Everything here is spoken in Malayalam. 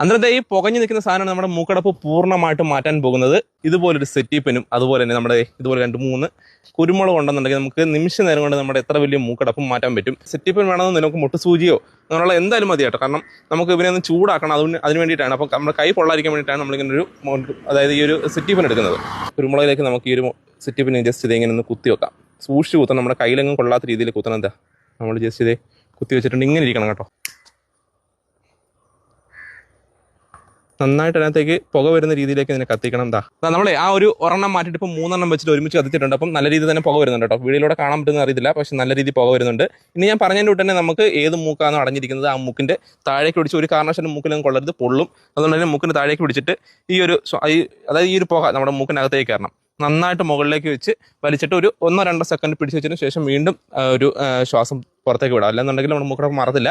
അന്നേരത്തെ ഈ പുകഞ്ഞു നിൽക്കുന്ന സാധനമാണ് നമ്മുടെ മൂക്കടപ്പ് പൂർണമായിട്ട് മാറ്റാൻ പോകുന്നത്. ഇതുപോലൊരു സെറ്റിപ്പിനും അതുപോലെ തന്നെ നമ്മുടെ ഇതുപോലെ രണ്ട് മൂന്ന് കുരുമുളക് ഉണ്ടെന്നുണ്ടെങ്കിൽ നമുക്ക് നിമിഷ നേരം കൊണ്ട് നമ്മുടെ എത്ര വലിയ മൂക്കടപ്പും മാറ്റാൻ പറ്റും. സെറ്റിപ്പൻ വേണമെന്ന് നമുക്ക് മുട്ടുസൂചിയോ അങ്ങനെയുള്ള എന്തായാലും മതി കേട്ടോ. കാരണം നമുക്ക് ഇവനെ ഒന്ന് ചൂടാക്കണം. അതിന് അതിന് വേണ്ടിയിട്ടാണ്. അപ്പോൾ നമ്മുടെ കൈ പൊള്ളാതിരിക്കാൻ വേണ്ടിയിട്ടാണ് നമ്മളിങ്ങനെ ഒരു അതായത് ഈ ഒരു സെറ്റിപ്പൻ എടുക്കുന്നത്. കുരുമുളകിലേക്ക് നമുക്ക് ഈ ഒരു സെറ്റിപ്പിനെ ജസ്റ്റ് ഇത് ഇങ്ങനെ ഒന്ന് കുത്തി വെക്കാം. സൂക്ഷിച്ച് കുത്തണം. നമ്മുടെ കയ്യിലെങ്ങും കൊള്ളാത്ത രീതിയിൽ കുത്തണം. എന്താ? നമ്മൾ ജസ്റ്റ് ഇതേ കുത്തി വെച്ചിട്ടുണ്ട്. ഇങ്ങനെ ഇരിക്കണം കേട്ടോ. നന്നായിട്ട് അതിനകത്തേക്ക് പുക വരുന്ന രീതിയിലേക്ക് ഇതിനെ കത്തിക്കണം. എന്താ നമ്മളെ ആ ഒരു ഒരെണ്ണം മാറ്റിയിട്ട് ഇപ്പോൾ മൂന്നെണ്ണം വെച്ചിട്ട് ഒരുമിച്ച് കത്തിച്ചിട്ടുണ്ട്. അപ്പം നല്ല രീതിയിൽ തന്നെ പുക വരുന്നുണ്ട് കേട്ടോ. വീഡിയോയിലൂടെ കാണാൻ പറ്റുന്ന അറിയില്ല പക്ഷെ നല്ല രീതിയിൽ പുക വരുന്നുണ്ട്. ഇനി ഞാൻ പറഞ്ഞതിന്റെ തന്നെ നമുക്ക് ഏത് മൂക്കാണോ അടഞ്ഞിരിക്കുന്നത് ആ മൂക്കിന്റെ താഴേക്ക് പിടിച്ച് ഒരു കാരണവശാലും മൂക്കിലും കൊള്ളരുത് പൊള്ളും. അതുകൊണ്ട് തന്നെ മൂക്കിന്റെ താഴേക്ക് പിടിച്ചിട്ട് ഈ ഒരു അതായത് ഈ ഒരു പുക നമ്മുടെ മൂക്കിനകത്തേക്ക് കയറണം. നന്നായിട്ട് മുകളിലേക്ക് വെച്ച് വലിച്ചിട്ട് ഒരു ഒന്നോ രണ്ടോ സെക്കൻഡ് പിടിച്ച് വെച്ചതിന് ശേഷം വീണ്ടും ഒരു ശ്വാസം പുറത്തേക്ക് വിടാം. അല്ലെന്നുണ്ടെങ്കിൽ നമ്മുടെ മൂക്കടപ്പ് മാറത്തില്ല.